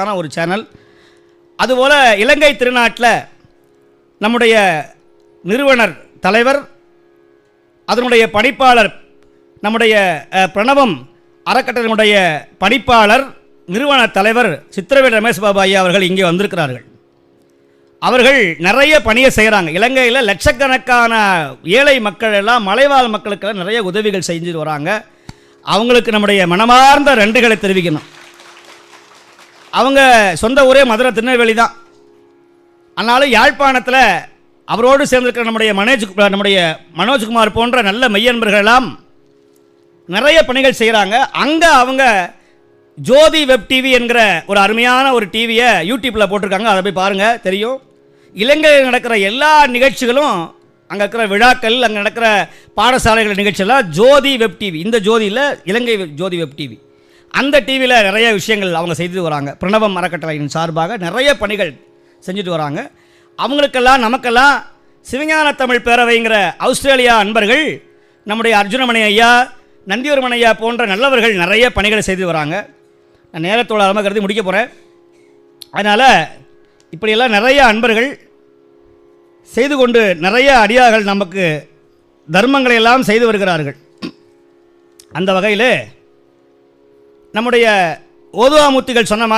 ஆன ஒரு சேனல் அதுபோல் இலங்கை திருநாட்டில் நம்முடைய நிறுவனர் தலைவர் அதனுடைய பணிப்பாளர் நம்முடைய பிரணவம் அறக்கட்டளையினுடைய பணிப்பாளர் நிறுவன தலைவர் சித்திரவேல் ரமேஷ் பாபு ஐயா அவர்கள் இங்கே வந்திருக்கிறார்கள். அவர்கள் நிறைய பணியை செய்கிறாங்க இலங்கையில் லட்சக்கணக்கான ஏழை மக்கள் எல்லாம் மலைவாழ் மக்களுக்கெல்லாம் நிறைய உதவிகள் செஞ்சுட்டு வராங்க. அவங்களுக்கு நம்முடைய மனமார்ந்த நன்றிகளை தெரிவிக்கணும். அவங்க சொந்த ஊரே மதுரை திருநெல்வேலி தான். ஆனாலும் யாழ்ப்பாணத்தில் அவரோடு சேர்ந்திருக்கிற நம்முடைய மனோஜ் நம்முடைய மனோஜ்குமார் போன்ற நல்ல மெய்யன்பர்களெல்லாம் நிறைய பணிகள் செய்கிறாங்க அங்கே அவங்க ஜோதி வெப் டிவி என்கிற ஒரு அருமையான ஒரு டிவியை யூடியூப்பில் போட்டிருக்காங்க. அதை போய் பாருங்கள் தெரியும். இலங்கையில் நடக்கிற எல்லா நிகழ்ச்சிகளும் அங்கே இருக்கிற விழாக்கள் அங்கே நடக்கிற பாடசாலைகள் நிகழ்ச்சியெல்லாம் ஜோதி வெப் டிவி. இந்த ஜோதியில் இலங்கை ஜோதி வெப் டிவி. அந்த டிவியில் நிறைய விஷயங்கள் அவங்க செய்துட்டு வராங்க. பிரணவம் அறக்கட்டளையின் சார்பாக நிறைய பணிகள் செஞ்சுட்டு வராங்க. அவங்களுக்கெல்லாம் நமக்கெல்லாம் சிவஞான தமிழ் பேரவைங்கிற ஆஸ்திரேலியா அன்பர்கள் நம்முடைய அர்ஜுனமணி ஐயா நந்திவர்மன் ஐயா போன்ற நல்லவர்கள் நிறைய பணிகளை செய்து வராங்க. நான் நேரத்தோட அளமாக கருதி முடிக்க போகிறேன் அதனால் இப்படியெல்லாம் நிறைய அன்பர்கள் செய்து கொண்டு நிறைய அடியார்கள் நமக்கு தர்மங்களை எல்லாம் செய்து வருகிறார்கள். அந்த வகையில் நம்முடைய ஓதுவாமூர்த்திகள் சொன்ன